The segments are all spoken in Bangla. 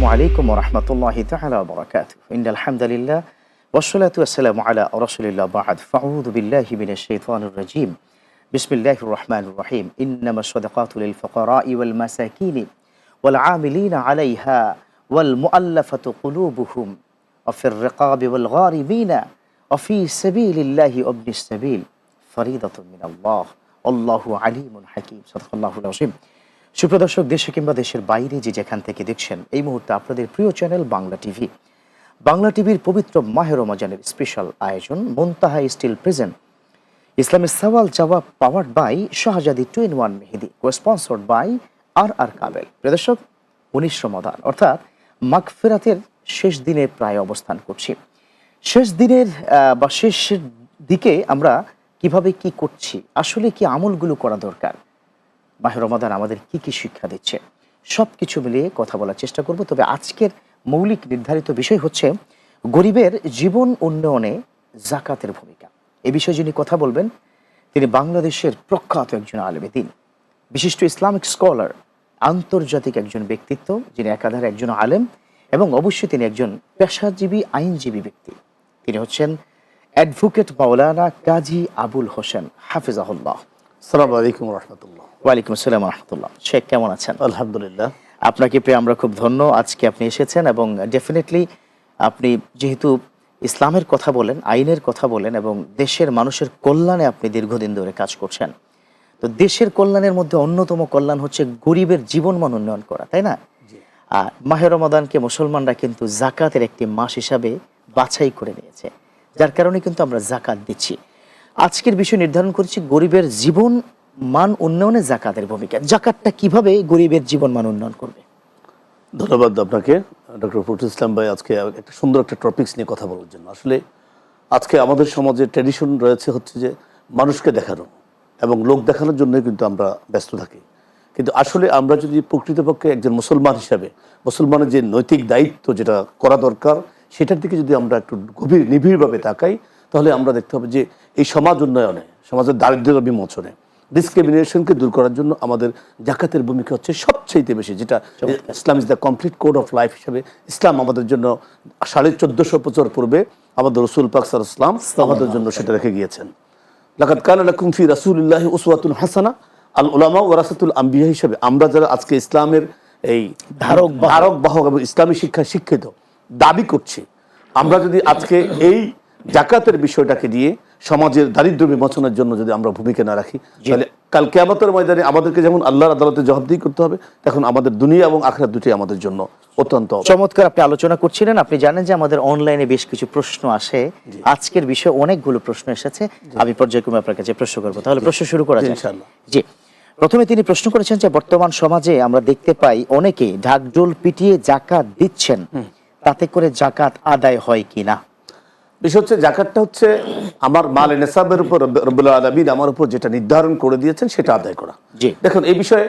السلام عليكم ورحمة الله تعالى وبركاته. إن الحمد لله والصلاة والسلام على رسول الله بعد. فأعوذ بالله من الشيطان الرجيم. بسم الله الرحمن الرحيم. إنما الصدقات للفقراء والمساكين والعاملين عليها والمؤلفة قلوبهم وفي الرقاب والغارمين وفي سبيل الله وابن السبيل. فريضة من الله. والله عليم حكيم. صدق الله العظيم. সুপ্রদর্শক দেশে কিংবা দেশের বাইরে যে যেখান থেকে দেখছেন, এই মুহূর্তে আপনাদের প্রিয় চ্যানেল বাংলা টিভি। বাংলা টিভির পবিত্র মাহের রমজানের স্পেশাল আয়োজন মোন্তাহা স্টিল প্রেজেন্ট। ইসলামের সওয়াল জবাব powered by Shahzadi two in one Mehedi co sponsored by R R Kabel. প্রদর্শক উনিশ রমাদান, অর্থাৎ মাগফেরাতের শেষ দিনে প্রায় অবস্থান করছি। শেষ দিনের বা শেষের দিকে আমরা কীভাবে কি করছি, আসলে কি আমলগুলো করা দরকার মাহে রমাদান আমাদের কি কি শিক্ষা দিচ্ছে? সব কিছু মিলিয়ে কথা বলার চেষ্টা করব। তবে আজকের মৌলিক নির্ধারিত বিষয় হচ্ছে, গরিবের জীবন উন্নয়নে জাকাতের ভূমিকা। এ বিষয়ে যিনি কথা বলবেন, তিনি বাংলাদেশের প্রখ্যাত একজন আলেমে দিন। বিশিষ্ট ইসলামিক স্কলার, আন্তর্জাতিক একজন ব্যক্তিত্ব, যিনি একাধারে একজন আলেম এবং অবশ্যই তিনি একজন পেশাজীবী, আইনজীবী ব্যক্তি। তিনি হচ্ছেন অ্যাডভোকেট মাওলানা কাজী আবুল হোসেন হাফিজাহুল্লাহ। সালাম আলাইকুম রহমতুল্লাহ। ওয়ালাইকুম আসসালাম রহমতুল্লাহ শেখ কেমন আছেন? আলহামদুলিল্লাহ। আপনাকে পেয়ে আমরা খুব ধন্য আজকে আপনি এসেছেন এবং ডেফিনেটলি আপনি যেহেতু ইসলামের কথা বলেন আইনের কথা বলেন এবং দেশের মানুষের কল্যাণে আপনি দীর্ঘদিন ধরে কাজ করছেন। তো দেশের কল্যাণের মধ্যে অন্যতম কল্যাণ হচ্ছে গরিবের জীবনমান উন্নয়ন করা তাই না? আর মাহে রমাদানকে মুসলমানরা কিন্তু জাকাতের একটি মাস হিসাবে বাছাই করে নিয়েছে যার কারণে কিন্তু আমরা জাকাত দিচ্ছি। আজকের বিষয় নির্ধারণ করছি গরিবের জীবন মান উন্নয়নে জাকাতের ভূমিকা। জাকাতটা কীভাবে গরিবের জীবন মান উন্নয়ন করবে? ধন্যবাদ আপনাকে। ডক্টর ফখরুল ইসলাম ভাই, আজকে একটা সুন্দর একটা টপিকস নিয়ে কথা বলার জন্য। আসলে আজকে আমাদের সমাজে ট্র্যাডিশন রয়েছে হচ্ছে যে মানুষকে দেখানো এবং লোক দেখানোর জন্য কিন্তু আমরা ব্যস্ত থাকি। কিন্তু আসলে আমরা যদি প্রকৃতপক্ষে একজন মুসলমান হিসাবে, মুসলমানের যে নৈতিক দায়িত্ব যেটা করা দরকার, সেটার দিকে যদি আমরা একটু গভীর, নিবিড়ভাবে তাকাই, তাহলে আমরা দেখতে হবে যে এই সমাজ উন্নয়নে, সমাজের দারিদ্র্য বিমোচনে ডিসক্রিমিনেশনকে দূর করার জন্য আমাদের জাকাতের ভূমিকা হচ্ছে সবচেয়ে বেশি যেটা Islam is the complete code of life হিসেবে ইসলাম আমাদের জন্য সাড়ে চোদ্দশো বছর পূর্বে আমাদের রসুল পাক সাল ইসলাম আমাদের জন্য সেটা রেখে গিয়েছেন। লাকাত কান লাকুম ফি রাসূলিল্লাহি উসওয়াতুন হাসানা। আল উলামা ওয়ারাসাতুল আম্বিয়া হিসেবে আমরা যারা আজকে ইসলামের এই ধারক ধারক বাহক এবং ইসলামী শিক্ষা শিক্ষিত দাবি করছি আমরা যদি আজকে এই জাকাতের বিষয়টাকে দিয়ে সমাজের দারিদ্র বিমোচনের জন্য যদি আমরা ভূমিকা না রাখি তাহলে কাল কেয়ামতের ময়দানে আমাদেরকে যেমন আল্লাহর আদালতে জবাবদিহি করতে হবে তখন আমাদের দুনিয়া এবং আখরাত দুটি আমাদের জন্য অত্যন্ত চমৎকার আপনি আলোচনা করছিলেন আপনি জানেন যে আমাদের অনলাইনে বেশ কিছু প্রশ্ন আসে। আজকের বিষয়ে অনেকগুলো প্রশ্ন এসেছে। আমি পর্যায়ক্রমে আপনার কাছে প্রশ্ন করব। তাহলে প্রশ্ন শুরু করা যায় জি। প্রথমে তিনি প্রশ্ন করেছেন যে বর্তমান সমাজে আমরা দেখতে পাই অনেকে ঢাকঢোল পিটিয়ে জাকাত দিচ্ছেন। তাতে করে জাকাত আদায় হয় কিনা? বিষয় হচ্ছে জাকাতটা হচ্ছে আমার মাল নেসাবের উপর রব্বুল আলমিন আমার উপর যেটা নির্ধারণ করে দিয়েছেন সেটা আদায় করা। জি। দেখুন এই বিষয়ে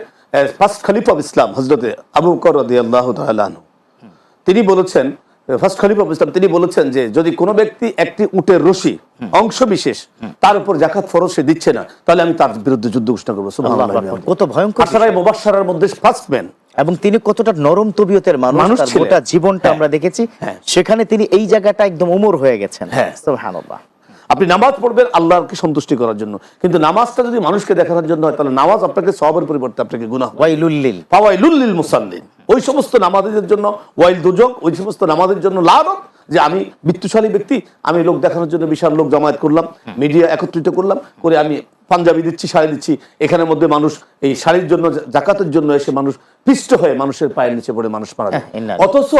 ফার্স্ট খলিফ অফ ইসলাম হজরতে আবু রাদিয়াল্লাহু তাআলা আনহু তিনি বলেছেন ফার্স্ট খলিফ অফ ইসলাম তিনি বলেছেন যে যদি কোনো ব্যক্তি একটি উটের রশি অংশ বিশেষ তার উপর জাকাত ফরজ সে দিচ্ছে না তাহলে আমি তার বিরুদ্ধে যুদ্ধ ঘোষণা করব। আল্লাহু। কত ভয়ঙ্কর মুবাশশারার মধ্যে ফার্স্ট ম্যান এবং তিনি কতটা নরম তবিয়তের মানুষ গোটা জীবনটা হ্যাঁ। আমরা দেখেছি। হ্যাঁ। সেখানে তিনি এই জায়গাটা একদম উমর হয়ে গেছেন। হ্যাঁ। সুবহানাল্লাহ। আপনি নামাজ পড়বেন আল্লাহকে সন্তুষ্টি করার জন্য। কিন্তু নামাজটা যদি মানুষকে দেখানোর জন্য হয় তাহলে নামাজ আপনাকে সবের পরিবর্তে আপনাকে গুনাহ ওয়াইলুল্লিল ফাওয়াইলুল্লিল মুসাল্লিন। ওই সমস্ত নামাজের জন্য ওয়াইল দুজক ওই সমস্ত নামাজের জন্য লানত যে আমি বিত্তশালী ব্যক্তি আমি লোক দেখানোর জন্য বিশাল লোক জমায়েত করলাম মিডিয়া একত্রিত করলাম করে আমি পাঞ্জাবি দিচ্ছি শাড়ি দিচ্ছি এখানের মধ্যে মানুষ এই শাড়ির জন্য জাকাতের জন্য এসে মানুষ পিষ্ট হয়ে মানুষের পায়ের নিচে পড়ে মানুষ মারা যায়। হ্যাঁ, অথচ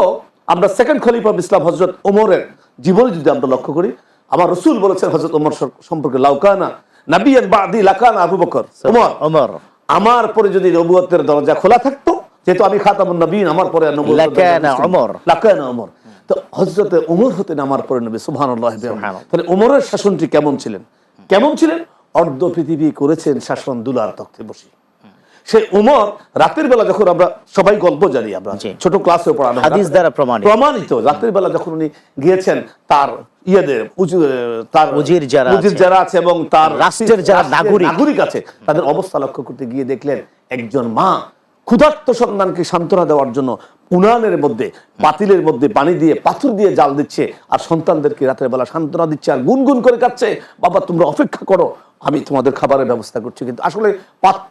আমরা সেকেন্ড খলিফা অফ ইসলাম হজরত ওমরের জীবনে যদি আমরা লক্ষ্য করি আমার রসুল বলেছেন হজরত ওমর সম্পর্কে লাউকানা নাবিয়ান বাদি লাকানা আবু বকর। ওমর ওমর। আমার পরে যদি নবুয়তের দরজা খোলা থাকতো যেহেতু আমি খাতামুন নবীন আমার পরে নবুয়তের লাকানা তো হযরতে ওমর হতেন আমার পরে নবী সুবহানাল্লাহ। তাহলে ওমরের শাসনটি কেমন ছিলেন? কেমন ছিলেন? অর্ধ পৃথিবী করেছেন শাসন দুলার তখ্তে বসে। সে উমর রাতের বেলা যখন আমরা সবাই গল্প জানি আমরা ছোট ক্লাসে পড়ানো হাদিস দ্বারা প্রমাণিত। প্রমাণিত রাতের বেলা যখন উনি গিয়েছেন তার ইয়েদের তার উজির যারা উজির আছে। যারা আছে এবং তার রাষ্ট্রের যারা নাগরিক। নাগরিক আছে তাদের অবস্থা লক্ষ্য করতে গিয়ে দেখলেন একজন মা ক্ষুধার্ত সন্তানকে সান্ত্বনা দেওয়ার জন্য উনানের মধ্যে পাতিলের মধ্যে পানি দিয়ে পাথর দিয়ে জাল দিচ্ছে আর সন্তানদেরকে রাতের বেলা সান্ত্বনা দিচ্ছে আর গুনগুন করে কাচ্ছে বাবা তোমরা অপেক্ষা করো আমি তোমাদের খাবারের ব্যবস্থা করছি। কিন্তু আসলে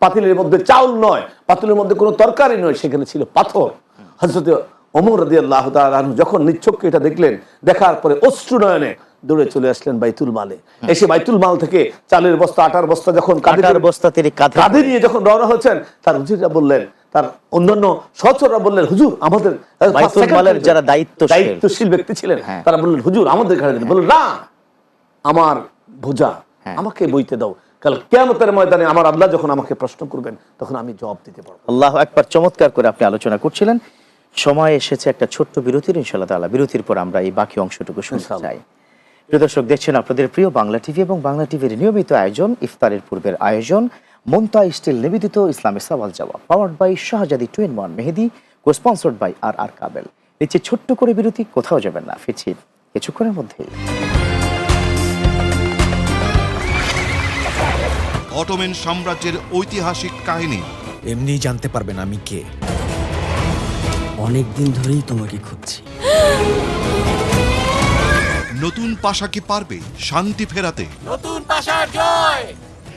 পাতিলের মধ্যে চাউল নয় পাতিলের মধ্যে কোনো তরকারি নয় সেখানে ছিল পাথর। হজরত অমর রাদি আল্লাহ যখন নিচ্ছককে এটা দেখলেন দেখার পরে অশ্রু নয়নে দৌড়ে চলে আসলেন বাইতুল মালে। এসে বাইতুল মাল থেকে চালের বস্তা আটার বস্তা যখন কাঁধে বস্তা তিনি কাঁধে নিয়ে যখন রওনা হচ্ছেন তার হুজুররা বললেন তার অন্যান্য সহচররা বললেন হুজুর আমাদের যারা দায়িত্বশীল। দায়িত্বশীল ব্যক্তি ছিলেন হ্যাঁ। তারা বললেন হুজুর আমাদের ঘাড়ে দিন বললেন না আমার বোঝা হ্যাঁ। আমাকে বইতে দাও। কাল কেয়ামতের ময়দানে আমার আল্লাহ যখন আমাকে প্রশ্ন করবেন তখন আমি জবাব দিতে পারব। আল্লাহ একবার চমৎকার করে আপনি আলোচনা করছিলেন। সময় এসেছে একটা ছোট্ট বিরতির ইনশাল্লাহ তাআলা। বিরতির পর আমরা এই বাকি অংশটুকু শুনতে চাই। প্রিয় দর্শক দেখছেন আপনাদের প্রিয় বাংলা টিভি এবং বাংলা টিভির নিয়মিত আয়োজন ইফতারের পূর্বের আয়োজন। মমতা স্টিল নিবেদিত ইসলামী সওয়াল জবাব powered by Shahzadi two in one Mehedi co sponsored by R R Kabel. নিচে ছোট্ট করে বিরতি কোথাও যাবেন না ফিরছি কিছুক্ষণের মধ্যেই। অটোমেন সাম্রাজ্যের ঐতিহাসিক কাহিনী। এমনিই জানতে পারবেন আমি কে। অনেক দিন ধরেই তোমাকে খুঁজছি। নতুন পাশা কি পারবে শান্তি ফেরাতে?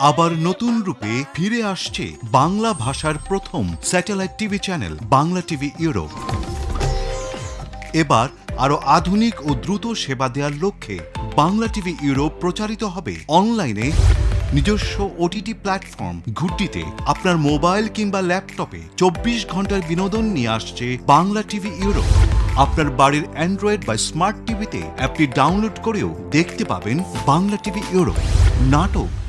আবার নতুন রূপে ফিরে আসছে বাংলা ভাষার প্রথম satellite TV channel, Bangla TV Europe. এবার আরও আধুনিক ও দ্রুত সেবা দেওয়ার লক্ষ্যে বাংলা টিভি ইউরোপ প্রচারিত হবে অনলাইনে নিজস্ব ওটিটি প্ল্যাটফর্ম। ঘুরটিতে আপনার মোবাইল কিংবা ল্যাপটপে চব্বিশ ঘণ্টার বিনোদন নিয়ে আসছে বাংলা টিভি ইউরোপ। আপনার বাড়ির অ্যান্ড্রয়েড বা স্মার্ট টিভিতে অ্যাপটি ডাউনলোড করেও দেখতে পাবেন বাংলা টিভি ইউরোপ। নাটক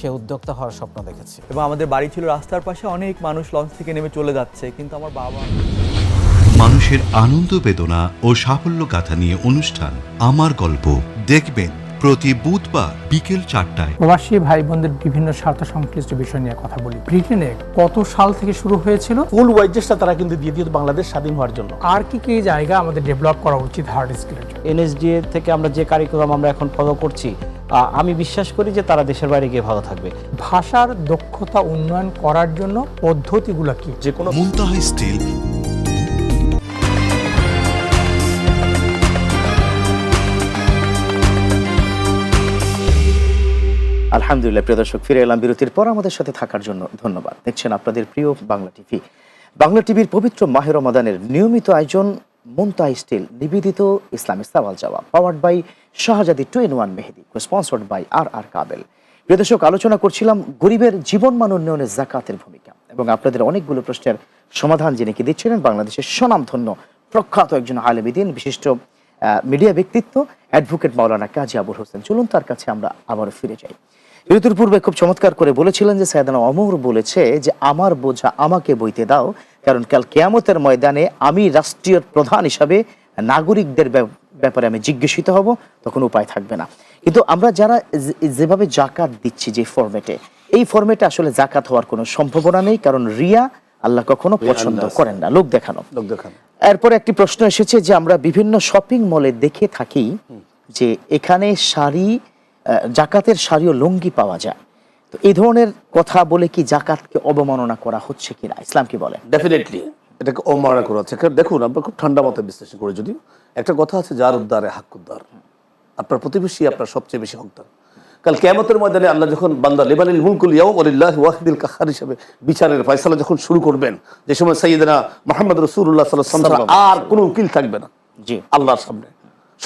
সে উদ্যোক্তা হওয়ার স্বপ্ন দেখেছে। এবং আমাদের বাড়ি ছিল রাস্তার পাশে অনেক মানুষ লঞ্চ থেকে নেমে চলে যাচ্ছে কিন্তু আমার বাবা মানুষের আনন্দ বেদনা ও সাফল্য গাথা নিয়ে অনুষ্ঠান আমার গল্প দেখবেন প্রতি বুধবার বিকেল চারটায়। প্রবাসী ভাই বোনদের বিভিন্ন স্বার্থ সংশ্লিষ্ট বিষয় নিয়ে কথা বলি। ব্রিটেনে কত সাল থেকে শুরু হয়েছিল? ফুল ওয়াইজেসটা তারা কিন্তু দিয়ে দিত বাংলাদেশ স্বাধীন হওয়ার জন্য। আর কি কি জায়গা আমাদের ডেভেলপ করা উচিত হার্ড স্কিলের জন্য? এনএসডিএ থেকে আমরা যে কারিকুলাম আমরা এখন ফলো করছি আহ, আমি বিশ্বাস করি যে তারা দেশের বাইরে গিয়ে ভালো থাকবে। ভাষার দক্ষতা উন্নয়ন করার জন্য পদ্ধতিগুলো কি? যে কোনো মুনতাহা স্টিল আলহামদুলিল্লাহ, প্রিয় দর্শক, ফিরে এলাম বিরতির পর আমাদের সাথে থাকার জন্য। ধন্যবাদ। দেখছেন আপনাদের প্রিয় বাংলা টিভি। বাংলা টিভির পবিত্র মাহের রমাদানের নিয়মিত আয়োজন মুমতাই স্টিল, নিবেদিত ইসলামী সাওয়াল জবাব powered by Shahzadi two in one Mehedi sponsored by R R Kabel. প্রিয় দর্শক, আলোচনা করছিলাম গরিবের জীবনমান উন্নয়নে জাকাতের ভূমিকা এবং আপনাদের অনেকগুলো প্রশ্নের সমাধান যিনি কি দিচ্ছিলেন, বাংলাদেশের স্বনামধন্য প্রখ্যাত একজন আলেমিদিন, বিশিষ্ট মিডিয়া ব্যক্তিত্ব অ্যাডভোকেট মাওলানা কাজী আবুল হোসেন। চলুন তার কাছে আমরা আবারও ফিরে যাই। ঋতুর পূর্বে খুব চমৎকার করে বলেছিলেন যে সায়দানা অমর বলেছে যে আমার বোঝা আমাকে বইতে দাও কারণ কাল কেয়ামতের ময়দানে আমি রাষ্ট্রীয় প্রধান হিসাবে নাগরিকদের ব্যাপারে আমি জিজ্ঞাসিত হব তখন উপায় থাকবে না। কিন্তু আমরা যারা যেভাবে জাকাত দিচ্ছি যে ফরম্যাটে এই ফরম্যাটে আসলে জাকাত হওয়ার কোনো সম্ভাবনা নেই কারণ রিয়া আল্লাহ কখনো পছন্দ করেন না। লোক দেখানো। লোক দেখানো। এরপরে একটি প্রশ্ন এসেছে যে আমরা বিভিন্ন শপিং মলে দেখে থাকি যে এখানে শাড়ি জাকাতের শাড়ি ও লুঙ্গি পাওয়া যায়। তো এই ধরনের কথা বলে কি জাকাতকে অবমাননা করা হচ্ছে কিনা? ইসলাম কি বলে ডেফিনেটলি এটাকে অমানা করা হচ্ছে। দেখুন আমরা খুব ঠান্ডা মাথায় বিশ্লেষণ করি যদি একটা কথা আছে যার উদ্ধারে হাক্কুদ্দার। আপনার প্রতিবেশী আপনার সবচেয়ে বেশি হকদার। কাল কেয়ামতের ময়দানে আল্লাহ যখন বান্দা লেবানিল মুলকুল আলিল্লাহ ওয়াহিদুল কাহার হিসেবে বিচারের ফয়সালা যখন শুরু করবেন যে সময় সাইয়েদনা মোহাম্মদ রসুল্লাহ সাল্লাহ আর কোনো উকিল থাকবে না জি। আল্লাহর সামনে।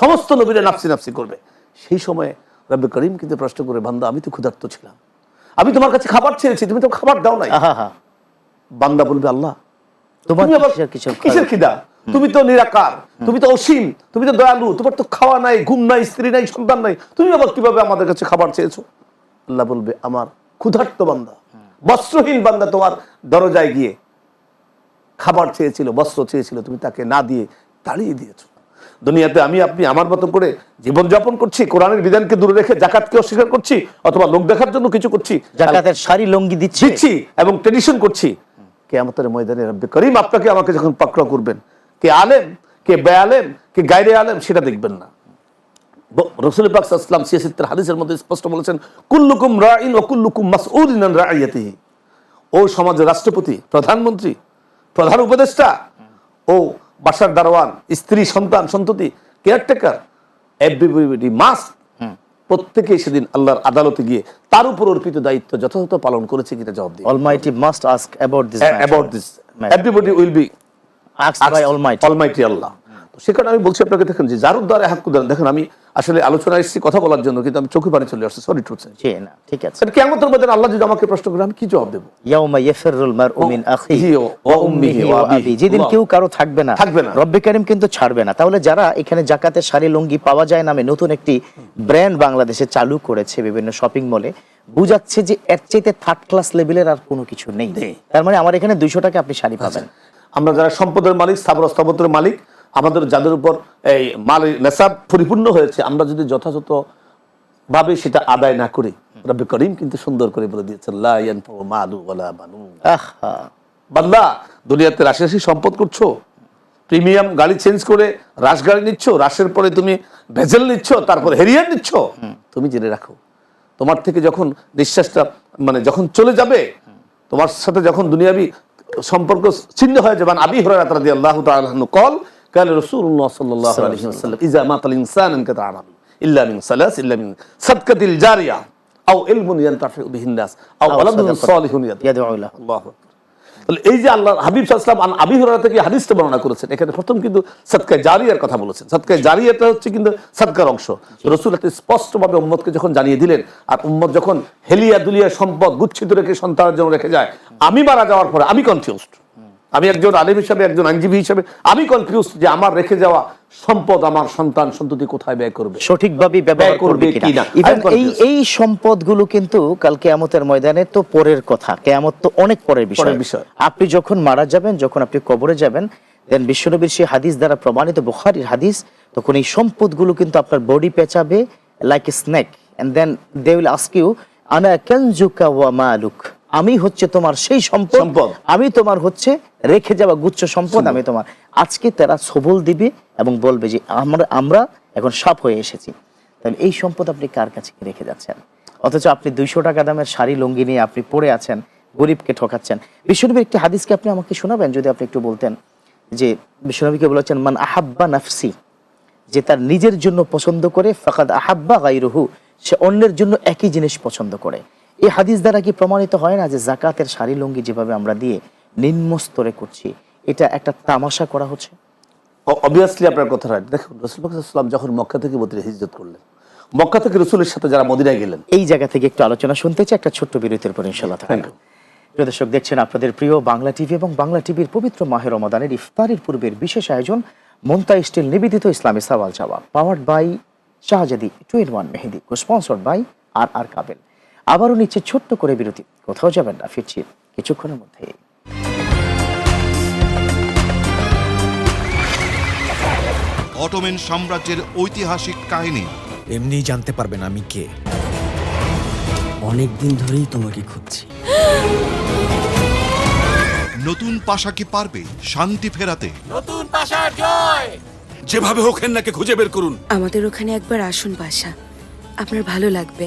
সমস্ত নবীরা নাফসি নাফসি করবে। সেই সময় রব্বে করিম কিন্তু প্রশ্ন করে বান্দা আমি তো ক্ষুধার্ত ছিলাম। আমি তোমার কাছে খাবার চেয়েছি তুমি তো খাবার দাও নাই। বান্দা বলবে আল্লাহ তোমার কিসের খিদা? তুমি তো নিরাকার তুমি তো অসীম তুমি তো দয়ালু তোমার তো খাওয়া নাই ঘুম নাই স্ত্রী নাই সন্তান নাই। তুমি আবার কীভাবে আমাদের কাছে খাবার চেয়েছো? আল্লাহ বলবে আমার ক্ষুধার্ত বান্দা বস্ত্রহীন বান্দা তোমার দরজায় গিয়ে খাবার চেয়েছিল বস্ত্র চেয়েছিল তুমি তাকে না দিয়ে তাড়িয়ে দিয়েছ। দুনিয়াতে আমি আপনি আমার মতো করে জীবনযাপন করছি কোরআনের বিধানকে দূরে রেখে জাকাতকে অস্বীকার করছি অথবা লোক দেখার জন্য কিছু করছি জাকাতের শাড়ি লুঙ্গি দিচ্ছে। দিচ্ছি এবং ট্রেডিশন করছি। কেয়ামতের ময়দানে রব্বে করিম আপনাকে আমাকে যখন পাকড়াও করবেন কে আলেম কে বেআলেম কে গায়রে আলেম সেটা দেখবেন না। রসুল পাক ইসলাম সিয়াসিত্তের হাদিসের মধ্যে স্পষ্ট বলেছেন কুল্লুকুম রাইন ও কুল্লুকুম মাসউলিন আন রাইয়াতিহি। ও সমাজের রাষ্ট্রপতি প্রধানমন্ত্রী প্রধান উপদেষ্টা ও বাসার দারোয়ান স্ত্রী সন্তান সন্ততি কেয়ারটেকার এভরিবডি মাস প্রত্যেকে সেদিন আল্লাহর আদালতে গিয়ে তার উপর অর্পিত দায়িত্ব যথাযথ পালন করেছে কিনা জবাব দিই almighty must ask about this about this everybody will be ask by almighty almighty Allah সে কারণে আমি বলছি আপনাকে দেখেন যে যার উদ্ধারে হাক্কুদার দেখেন আমি আসলে আলোচনা এসেছি কথা বলার জন্য কিন্তু আমি চোখে পানি চলে আসছে সরি টু জি না ঠিক আছে। কেমন মধ্যে আল্লাহ যদি আমাকে প্রশ্ন করে আমি কি জবাব দেবো? ইয়াউমা ইয়াফিরুল মারউ মিন আখিহি ওয়া উম্মিহি ওয়া আবিহি। যেদিন কেউ কারও থাকবে না থাকবে না। রব্বে কারীম কিন্তু ছাড়বে না। তাহলে যারা এখানে জাকাতের শাড়ি লুঙ্গি পাওয়া যায় নামে নতুন একটি ব্র্যান্ড বাংলাদেশে চালু করেছে বিভিন্ন শপিং মলে বুঝাচ্ছে যে এর চাইতে থার্ড ক্লাস লেভেলের আর কোনো কিছু নেই। তার মানে আমার এখানে দুইশো টাকা আপনি শাড়ি পাবেন। আমরা যারা সম্পদের মালিক স্থাবর স্থাবরের মালিক আমাদের যাদের উপর এই মাল নেশাব পরিপূর্ণ হয়েছে আমরা যদি যথাযথ ভাবে সেটা আদায় না করি রব্বে করিম কিন্তু সুন্দর করে বলে আহা। বাল্লা দুনিয়াতে রাশি রাশি সম্পদ করছ প্রিমিয়াম গাড়ি চেঞ্জ করে রাশ গাড়ি নিচ্ছ রাশের পরে তুমি ভেজেল নিচ্ছ তারপর হেরিয়ার নিচ্ছ তুমি জেনে রাখো তোমার থেকে যখন নিঃশ্বাসটা মানে যখন চলে যাবে তোমার সাথে যখন দুনিয়াবি সম্পর্ক ছিন্ন হয়ে যাবে। আবি হরাত তাআলা আনহু কল এই যে আল্লাহ হাবিব আবি থেকে হাদিসটা বর্ণনা করেছেন। এখানে প্রথম কিন্তু সৎকা জারিয়ার কথা বলেছেন। জারিয়াটা হচ্ছে কিন্তু সৎকার অংশ। রসুল এত স্পষ্টভাবে উম্মদকে যখন জানিয়ে দিলেন আর উম্মদ যখন হেলিয়া দুলিয়া সম্পদ গুচ্ছিত রেখে সন্তানের জন্য রেখে যায় আমি মারা যাওয়ার পরে আমি কনফিউজড আমি একজন আলিম হিসাবে একজন আইনজীবী হিসাবে আমি কনফিউজ যে আমার রেখে যাওয়া সম্পদ আমার সন্তান সন্ততি কোথায় ব্যয় করবে? সঠিকভাবে ব্যবহার করবে কিনা. এই এই সম্পদগুলো কিন্তু কাল কেয়ামতের ময়দানে তো পরের কথা। কেয়ামত তো অনেক পরের বিষয়। আপনি যখন মারা যাবেন যখন আপনি কবরে যাবেন দেন বিশ্বনবীর সেই হাদিস দ্বারা প্রমাণিত বুখারীর হাদিস তখন এই সম্পদগুলো কিন্তু আপনার body পেঁচাবে like a snake and then they will ask you আনা কানজুকা ওয়া মালুক? আমি হচ্ছে তোমার সেই সম্পদ। আমি তোমার হচ্ছে রেখে যাওয়া গুচ্ছ সম্পদ আমি তোমার। আজকে তারা সবল দিবে এবং বলবে যে আমরা আমরা এখন সাপ হয়ে এসেছি। তাহলে এই সম্পদ আপনি কার কাছে রেখে যাচ্ছেন? অথচ আপনি দুইশো টাকা দামের শাড়ি লুঙ্গি নিয়ে আপনি পড়ে আছেন গরিবকে ঠকাচ্ছেন। বিশ্বনবীর একটি হাদিসকে আপনি আমাকে শোনাবেন যদি আপনি একটু বলতেন। যে বিশ্বনবীকে বলেছেন মান আহাব্বা নাফসি যে তার নিজের জন্য পছন্দ করে ফাকাদ আহাব্বা গাইরুহু সে অন্যের জন্য একই জিনিস পছন্দ করে। এই হাদিস দ্বারা কি প্রমাণিত হয় না যে জাকাতের শাড়ি লুঙ্গি যেভাবে আমরা দিয়ে নিম্ন স্তরে করছি এটা একটা তামাশা করা হচ্ছে? অবভিয়াসলি আপনার কথা রাইট দেখুন রসুল সাল্লাম যখন মক্কা থেকে মদিনা হিজরত করলেন মক্কা থেকে রসুলের সাথে যারা মদিনায় গেলেন। এই জায়গা থেকে একটু আলোচনা শুনতে চাই একটা ছোট্ট বিরতির পর ইনশাল্লাহ থাকবে। প্রিয় দর্শক দেখছেন আপনাদের প্রিয় বাংলা টিভি এবং বাংলা টিভির পবিত্র মাহের রমাদানের ইফতারের পূর্বের বিশেষ আয়োজন মন্তা স্টিল নিবেদিত ইসলামী সাওয়াল চাওয়া powered by Shahzadi two in one Mehedi sponsored by R R Kabel. আবারও নিচ্ছে ছোট্ট করে বিরতি। কোথাও যাবেন না ফিরছি কিছুক্ষণের মধ্যে অটোমেন সাম্রাজ্যের ঐতিহাসিক কাহিনী। এমনি জানতে পারবেন আমি কে। অনেক দিন ধরেই তোমাকে খুঁজছি। নতুন পাশা কি পারবে শান্তি ফেরাতে? যেভাবে হোক হেন্নাকে খুঁজে বের করুন। আমাদের ওখানে একবার আসুন বাসা আপনার ভালো লাগবে।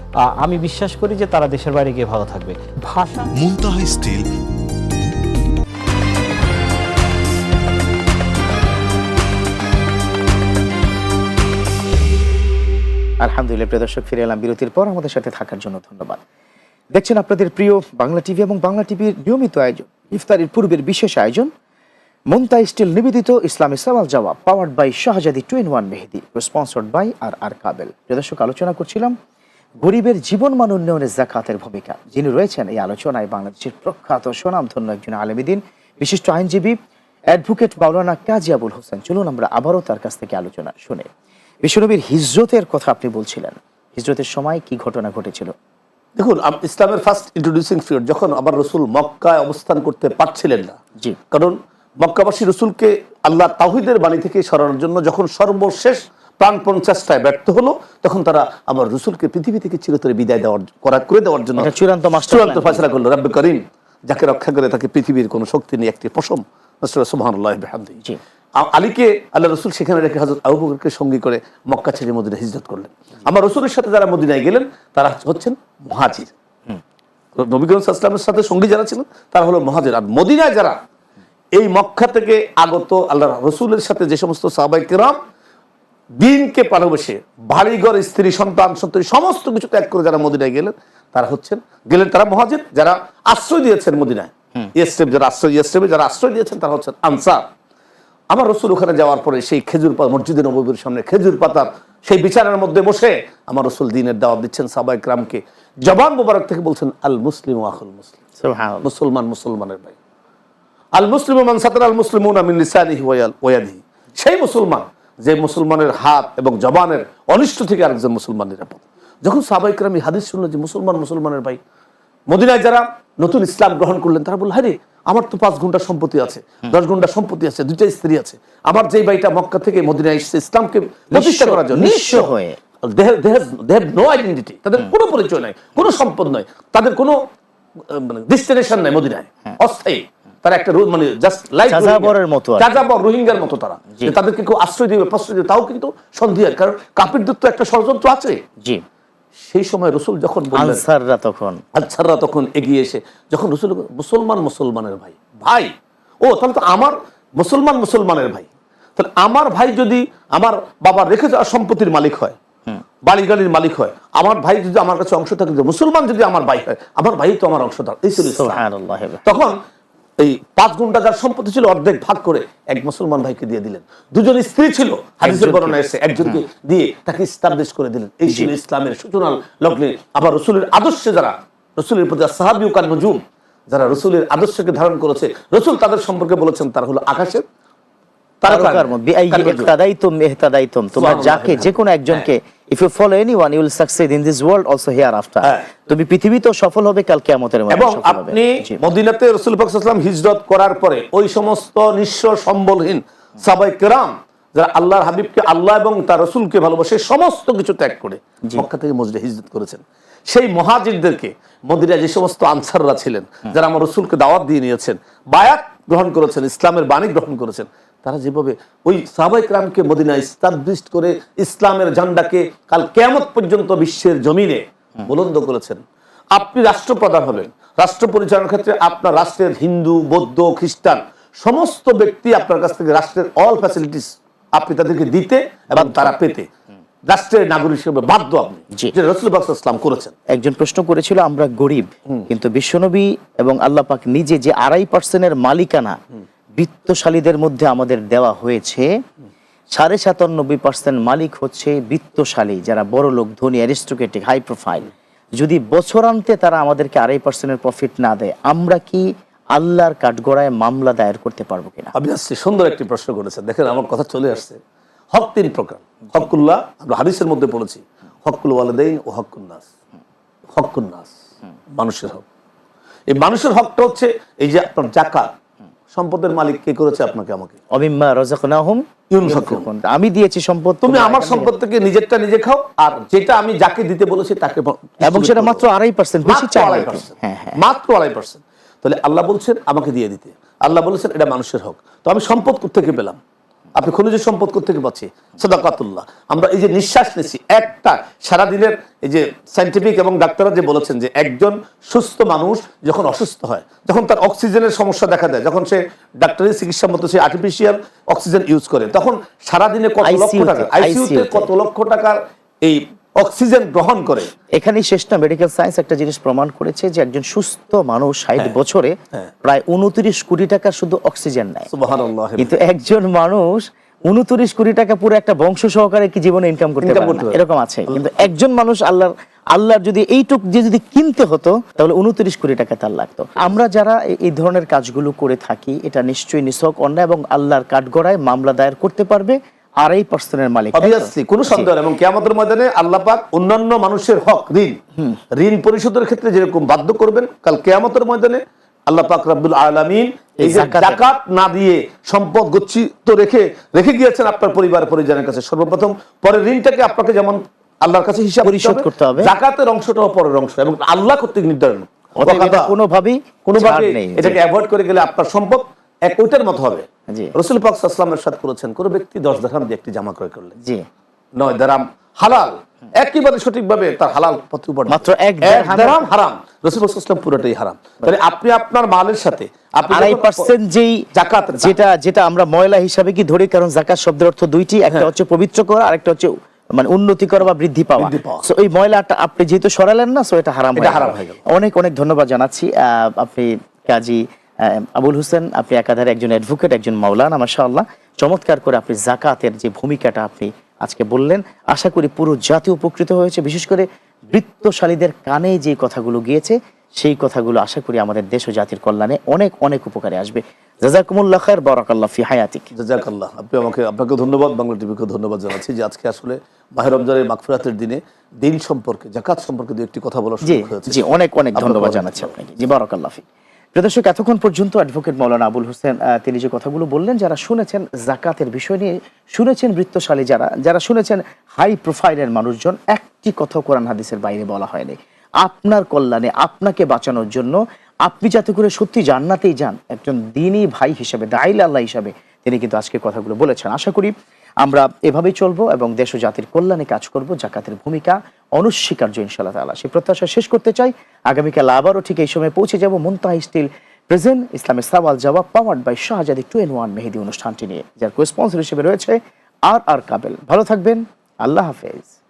আমি বিশ্বাস করি যে তারা দেশের বাইরে গিয়ে ভালো থাকবে। ভাষা মুনতাহা স্টিল। আলহামদুলিল্লাহ প্রিয় দর্শক ফিরে এলাম বিরতির পর। আমাদের সাথে থাকার জন্য ধন্যবাদ। দেখছেন আপনাদের প্রিয় বাংলা টিভি এবং বাংলা টিভির নিয়মিত আয়োজন। ইফতারের পূর্বের বিশেষ আয়োজন মন্তা স্টিল নিবেদিত ইসলামী সওয়াল জবাব powered by Shahzadi two in one Mehedi sponsored by R R Kabel. প্রিয় দর্শক আলোচনা করছিলাম গরিবের জীবন মান উন্নয়নে জাকাতের ভূমিকা। যিনি রয়েছেন এই আলোচনায় বাংলাদেশের প্রখ্যাত সুনামধন্য একজন আলমীদিন বিশিষ্ট আইনজীবী অ্যাডভোকেট মাওলানা কাজী আবুল হোসেন। চলুন আমরা আবারও তার কাছ থেকে আলোচনা শুনে। বিশ্বনবীর হিজরতের কথা আপনি বলছিলেন। হিজরতের সময় কি ঘটনা ঘটেছিল? দেখুন ইসলামের ফার্স্ট ইন্ট্রোডিউসিং পিরিয়ড যখন আবার রসুল মক্কায় অবস্থান করতে পারছিলেন না জি। কারণ মক্কাবাসী রসুলকে আল্লাহ তাহিদের বাণী থেকে সরানোর জন্য যখন সর্বশেষ প্রাণপণ চেষ্টায় ব্যর্থ হলো তখন তারা আমার রসুলকে পৃথিবী থেকে চিরতরে বিদায় দেওয়ার করা করে দেওয়ার জন্য চূড়ান্ত চূড়ান্ত। ফয়সলা করল। রাব্বে করিম যাকে রক্ষা করে তাকে পৃথিবীর কোনো শক্তি নেই একটি পশম। আ- আলীকে আল্লাহ রসুল সেখানে রেখে হজরত আবু বকরকে সঙ্গী করে মক্কা ছেড়ে মদিনা হিজরত করলেন। আমার রসুলের সাথে যারা মদিনায় গেলেন তারা হচ্ছেন মহাজির। নবী করিম সাথে সঙ্গী যারা ছিলেন তারা হলো মহাজির। আর মদিনায় যারা এই মক্কা থেকে আগত আল্লাহ রসুলের সাথে যে সমস্ত সাহাবাই কেরাম দিনকে ভালোবেসে বাড়িঘর স্ত্রী সন্তান সন্ততি সমস্ত কিছু ত্যাগ করে যারা মদিনায় গেলেন তারা হচ্ছেন গেলেন তারা মহাজির যারা আশ্রয় দিয়েছেন মদিনায়। ইয়েস্টেপ যারা আশ্রয় ইয়েস্টেপে যারা আশ্রয় দিয়েছেন তারা হচ্ছেন আনসার। আমার রসুল ওখানে যাওয়ার পরে সেই খেজুর পাতা মসজিদে নবীর সামনে খেজুর পাতার সেই বিছানার মধ্যে বসে আমার রসুল দিনের দাওয়াত দিচ্ছেন সাবাই ক্রামকে জবান মোবারক থেকে বলছেন আল মুসলিম ও আখুল মুসলিম। মুসলমান মুসলমানের ভাই। আল মুসলিম মান সাতার আল মুসলিম সেই মুসলমান যে মুসলমানের হাত এবং জবানের অনিষ্ট থেকে আরেকজন মুসলমান নিরাপদ। যখন সাবাই ক্রাম এই হাদিস শুনলো যে মুসলমান মুসলমানের ভাই মদিনায় যারা নতুন ইসলাম গ্রহণ করলেন তারা বলল হ্যাঁ আমার তো পাঁচ ঘণ্টা সম্পত্তি আছে দশ ঘণ্টা সম্পত্তি আছে দুইটা স্ত্রী আছে। আমার যেই ভাইটা মক্কা থেকে মদিনায় এসেছে ইসলামকে প্রতিষ্ঠা করার জন্য নিঃস্ব হয়ে। নো আইডেন্টিটি তাদের কোনো পরিচয় নাই কোনো সম্পদ নয় তাদের কোনো আহ, মানে ডেস্টিনেশন নাই মদিনায়। অস্থায়ী। তারা একটা মানে জাস্ট লাইক যাযাবরের মতো। যাযাবর রোহিঙ্গার মতো তারা। যে তাদেরকে কেউ আশ্রয় দিবে প্রশ্রয় দিবে তাও কিন্তু সন্দেহ কারণ কাপিরদের তো একটা ষড়যন্ত্র আছে। জি। সেই সময় রসুল যখন বললেন আনসাররা তখন। আনসাররা তখন এগিয়ে এসে যখন রসুল মুসলমান মুসলমানের ভাই। ভাই? ও তাহলে তো আমার মুসলমান মুসলমানের ভাই। তাহলে আমার ভাই যদি আমার বাবার রেখে যাওয়া সম্পত্তির মালিক হয় বাড়ি গাড়ির মালিক হয় আমার ভাই যদি আমার কাছে অংশ থাকে মুসলমান যদি আমার ভাই হয় আমার ভাই তো আমার অংশদার এই। তখন এই পাঁচ গুণটা যার সম্পত্তি ছিল অর্ধেক ভাগ করে এক মুসলমান ভাইকে দিয়ে দিলেন। দুজন স্ত্রী ছিল হাদিসের বর্ণনা এসে একজনকে দিয়ে তাকে ইস্টাবলিশ করে দিলেন। এই ছিল ইসলামের সূচনা লগ্নে। আবার রসুলের আদর্শে যারা রসুলের প্রতি সাহাবি কান নজুম যারা রসুলের আদর্শকে ধারণ করেছে রসুল তাদের সম্পর্কে বলেছেন তারা হলো আকাশের তারকার মধ্যে তোমরা যাকে যে কোনো একজনকে if you follow anyone you will succeed in this world also hereafter. তুমি পৃথিবীতেও সফল হবে কাল কিয়ামতের মধ্যে এবং আপনি। মদিনাতে রসুল পাকসাল্লাম হিজরত করার পরে ওই সমস্ত নিঃস্ব সম্বলহীন সাবাই কেরাম যারা আল্লাহর হাবিবকে আল্লাহ এবং তার রসুলকে ভালোবাসে সমস্ত কিছু ত্যাগ করে মক্কা থেকে মসজিদে হিজরত করেছেন সেই মহাজিরদেরকে মদিনায় যে সমস্ত আনসাররা ছিলেন যারা আমার রসুলকে দাওয়াত দিয়ে নিয়েছেন বায়াত গ্রহণ করেছেন ইসলামের বাণী গ্রহণ করেছেন তারা যেভাবে ওই সাহাবাই ক্রামকে মদিনা ইস্তাবলিশ করে ইসলামের ঝান্ডাকে কাল কেয়ামত পর্যন্ত বিশ্বের জমিনে বুলন্দ করেছেন। আপনি রাষ্ট্রপ্রধান হবেন রাষ্ট্র পরিচালনার ক্ষেত্রে আপনার রাষ্ট্রের হিন্দু বৌদ্ধ খ্রিস্টান সমস্ত ব্যক্তি আপনার কাছ থেকে রাষ্ট্রের অল ফ্যাসিলিটিস আপনি তাদেরকে দিতে এবং তারা পেতে। রাষ্ট্রের নাগরিক হিসেবে বাধ্য আপনি। যে রসুল ইসলাম করেছেন। একজন প্রশ্ন করেছিল আমরা গরিব কিন্তু বিশ্বনবী এবং আল্লাহ পাক নিজে যে আড়াই পার্সেন্টের মালিকানা বৃত্তশালীদের মধ্যে আমাদের দেওয়া হয়েছে, সাড়ে সাতানব্বই পার্সেন্ট মালিক হচ্ছে বিত্তশালী, যারা বড় লোক, ধনী অ্যারিস্টোক্রেটিক হাই প্রোফাইল যদি বছরান্তে তারা আমাদেরকে আড়াই পার্সেন্টের প্রফিট না দেয়, আমরা কি আল্লাহর কাঠগড়ায় মামলা দায়ের করতে পারব কিনা? আসছি, সুন্দর একটি প্রশ্ন করেছেন। দেখেন, আমার কথা চলে আসছে। হক তিন প্রকার। হকুল্লাহ, আমরা হাদিসের মধ্যে পড়েছি, হকুল ওয়ালেদাইন ও হকুল নাস। হকুল মানুষের হক। এই মানুষের হকটা হচ্ছে এই যে আপনার জাকাত সম্পদের মালিক কে করেছে আপনাকে আমাকে? অমিম্মা রাযাকনাহুম ইউনফাকুন। আমি দিয়েছি সম্পদ তুমি আমার সম্পদ থেকে নিজেরটা নিজে খাও আর যেটা আমি যাকে দিতে বলেছি তাকে এবং সেটা মাত্র আড়াই পার্সেন্ট বেশি মাত্র চাই হ্যাঁ হ্যাঁ। মাত্র আড়াই পার্সেন্ট তাহলে আল্লাহ বলছেন আমাকে দিয়ে দিতে। আল্লাহ বলেছেন এটা মানুষের হক। তো আমি সম্পদ থেকে পেলাম? আপনি খনিজ সম্পদ থেকে পাচ্ছি সদাকাতুল্লাহ। আমরা এই যে নিঃশ্বাস নিচ্ছি একটা সারাদিনের এই যে সাইন্টিফিক এবং ডাক্তাররা যে বলেছেন যে একজন সুস্থ মানুষ যখন অসুস্থ হয় যখন তার অক্সিজেনের সমস্যা দেখা দেয় যখন সে ডাক্তারের চিকিৎসা মতো সে আর্টিফিশিয়াল অক্সিজেন ইউজ করে তখন সারাদিনে কত লক্ষ টাকা আইসিউতে কত লক্ষ টাকার এই অক্সিজেন গ্রহণ করে। এখানেই শেষ না মেডিকেল সায়েন্স একটা জিনিস প্রমাণ করেছে যে একজন সুস্থ মানুষ ষাট হ্যাঁ, বছরে হ্যাঁ। প্রায় উনত্রিশ কোটি টাকা শুধু অক্সিজেন নেয়। কিন্তু একজন মানুষ উনত্রিশ কোটি টাকা পুরো একটা বংশ সহকারে কি জীবনে ইনকাম করতে পারে। এরকম আছে। কিন্তু একজন মানুষ আল্লাহর আল্লাহর যদি এইটুক যে যদি কিনতে হতো তাহলে উনত্রিশ কোটি টাকা তার লাগতো। আমরা যারা এই- এই ধরনের কাজগুলো করে থাকি এটা নিশ্চয়ই নিছক অন্যায় এবং আল্লাহর কাঠগড়ায় মামলা দায়ের করতে পারবে। আড়াই পার্সেন্টের মালিক তাই অবভিয়াসলি কোনো সন্দেহ এবং কেয়ামতের ময়দানে আল্লাহ পাক অন্যান্য মানুষের হক ঋণ ঋণ পরিশোধের ক্ষেত্রে যেরকম বাধ্য করবেন কাল কেয়ামতের ময়দানে আল্লাহ পাক রাব্বুল আলামিন এই যে জাকাত না দিয়ে সম্পদ গচ্ছিত রেখে রেখে গিয়েছেন আপনার পরিবার পরিজনের কাছে। সর্বপ্রথম পরে ঋণটাকে আপনাকে যেমন আল্লাহর কাছে হিসাব পরিশোধ করতে হবে। জাকাতের অংশটাও পরের অংশ। এবং আল্লাহ কর্তৃক নির্ধারণ। কোনোভাবেই কোনোভাবে। এটাকে অ্যাভয়েড করে গেলে আপনার সম্পদ এক ওইটার মতো হবে। জি। রসুল পাক সাল্লামের সাথে করেছেন কোন ব্যক্তি দশ দেড়হাম দিয়ে একটি জামা ক্রয় করলেন জি। নয় দেরাম হালাল। একেবারে সঠিকভাবে তার হালাল পথে উপার্জন মাত্র এক হারাম। রসুল ইসলাম পুরোটাই হারাম। তাহলে আপনি আপনার মালের সাথে আড়াই পার্সেন্ট যেই জাকাত যেটা যেটা আমরা ময়লা হিসাবে কি ধরি কারণ জাকাত শব্দের অর্থ দুইটি একটা হ্যাঁ। হচ্ছে পবিত্র করা আরেকটা হচ্ছে মানে উন্নতি করা বা বৃদ্ধি পাওয়া। এই ময়লাটা আপনি যেহেতু সরালেন না সো এটা হারাম হয়ে হারাম গেল। হয়ে গেল। অনেক অনেক ধন্যবাদ জানাচ্ছি। আপনি কাজী আবুল হোসেন আপনি একাধারে একজন অ্যাডভোকেট একজন মাওলানা মাশাআল্লাহ। চমৎকার করে আপনি জাকাতের যে ভূমিকাটা আপনি আজকে বললেন আশা করি পুরো জাতি উপকৃত হয়েছে। বিশেষ করে বৃত্তশালীদের কানে যে কথাগুলো গিয়েছে সেই কথাগুলো আশা করি আমাদের দেশ ও জাতির কল্যাণে অনেক অনেক উপকারে আসবে। জাজাকুমুল্লাহ খায়ের বারাকাল্লাহ ফি হায়াতিক। জাজাকাল্লাহ। আপনি আমাকে আপনাকে ধন্যবাদ বাংলা টিভিকে ধন্যবাদ জানাচ্ছি যে আজকে আসলে মাহের রমজানের মাগফিরাতের দিনে দিন সম্পর্কে জাকাত সম্পর্কে দু একটি কথা বলার সুযোগ হয়েছে। জি অনেক অনেক ধন্যবাদ জানাচ্ছি আপনাকে। জি বারাকাল্লাহ ফিক। প্রিয় দর্শক, এতক্ষণ পর্যন্ত অ্যাডভোকেট মৌলানা আবুল হোসেন তিনি যে কথাগুলো বললেন, যারা শুনেছেন জাকাতের বিষয় নিয়ে, শুনেছেন বৃত্তশালী যারা যারা শুনেছেন হাই প্রোফাইলের মানুষজন, একটি কথা কোরআন হাদিসের বাইরে বলা হয়নি। আপনার কল্যাণে, আপনাকে বাঁচানোর জন্য আপনি যাতে করে সত্যি জান্নাতেই যান, একজন দিনই ভাই হিসেবে দাইল আল্লাহ হিসাবে তিনি কিন্তু আজকে কথাগুলো বলেছেন। আশা করি আমরা এভাবেই চলবো এবং দেশ ও জাতির কল্যাণে কাজ করব, জাকাতের ভূমিকা অনস্বীকার্য ইনশাল্লাহ তালা সেই প্রত্যাশা শেষ করতে চাই। আগামীকাল আবারও ঠিক এই সময় পৌঁছে যাব মুন্তাহ স্টিল প্রেজেন্ট ইসলামের সাওয়াল জবাব powered by Shahzadi two in one Mehedi অনুষ্ঠানটি নিয়ে, যার কোস্পন্সর হিসেবে রয়েছে আর আর কাবেল। ভালো থাকবেন। আল্লাহ হাফেজ।